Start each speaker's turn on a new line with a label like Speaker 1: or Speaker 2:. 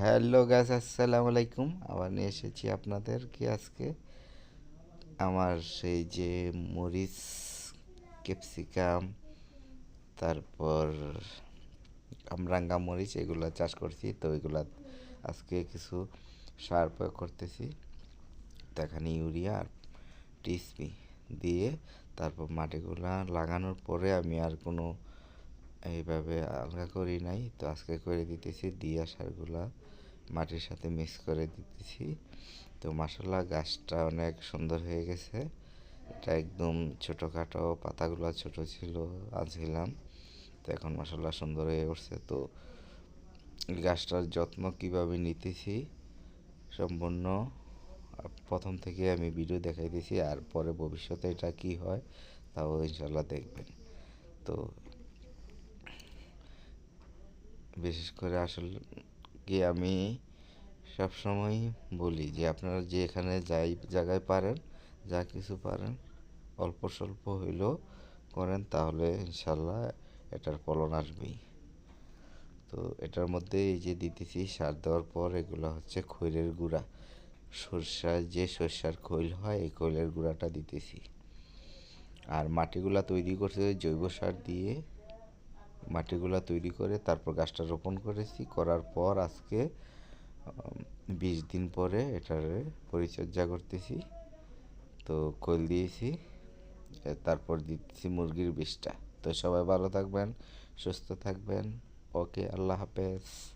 Speaker 1: Hello গাছ আসসালামু আলাইকুম। আবার নিয়ে এসেছি আপনাদেরকে আজকে? আমার সেই যে মরিচ, ক্যাপসিকাম, তারপর আমরাঙ্গা মরিচ, এগুলো চাষ করছি। তো এগুলা আজকে কিছু সার প্রয়োগ করতেছি। তো এখানে ইউরিয়া আর টিএসপি দিয়ে তারপর মাটিগুলা লাগানোর পরে আমি আর কোনো এইভাবে আলগা করি নাই। তো আজকে করে দিতেছি দিয়া সারগুলা মাটির সাথে মিক্স করে দিতেছি। তো মাসাল্লাহ গাছটা অনেক সুন্দর হয়ে গেছে। এটা একদম ছোটোখাটো, পাতাগুলো ছোট ছিল আনছিলাম তো এখন মাসাল্লাহ সুন্দর হয়ে উঠছে। তো গাছটার যত্ন কীভাবে নিতেছি সম্পূর্ণ প্রথম থেকে আমি ভিডিও দেখাইতেছি, আর পরে ভবিষ্যতে এটা কি হয় তাও ইনশাল্লাহ দেখবেন। তো বিশেষ করে আসলে কি আমি সবসময় বলি যে আপনারা যে এখানে যাই জায়গায় পারেন, যা কিছু পারেন, অল্প স্বল্প হইলেও করেন, তাহলে ইনশাল্লাহ এটার ফলন আসবেই। তো এটার মধ্যে এই যে দিতেছি সার দেওয়ার পর এগুলো হচ্ছে খৈলের গুঁড়া। সরষার যে সরষার খৈল হয়, এই খৈলের গুঁড়াটা দিতেছি। আর মাটিগুলা তৈরি করছে জৈব সার দিয়ে মাটিগুলা তৈরি করে তারপর গাছটা রোপণ করেছি। করার পর আজকে বিশ দিন পরে এটার পরিচর্যা করতেছি। তো কোল দিয়েছি তারপর দিতেছি মুরগির বিষটা। তো সবাই ভালো থাকবেন, সুস্থ থাকবেন। ওকে, আল্লাহ হাফেজ।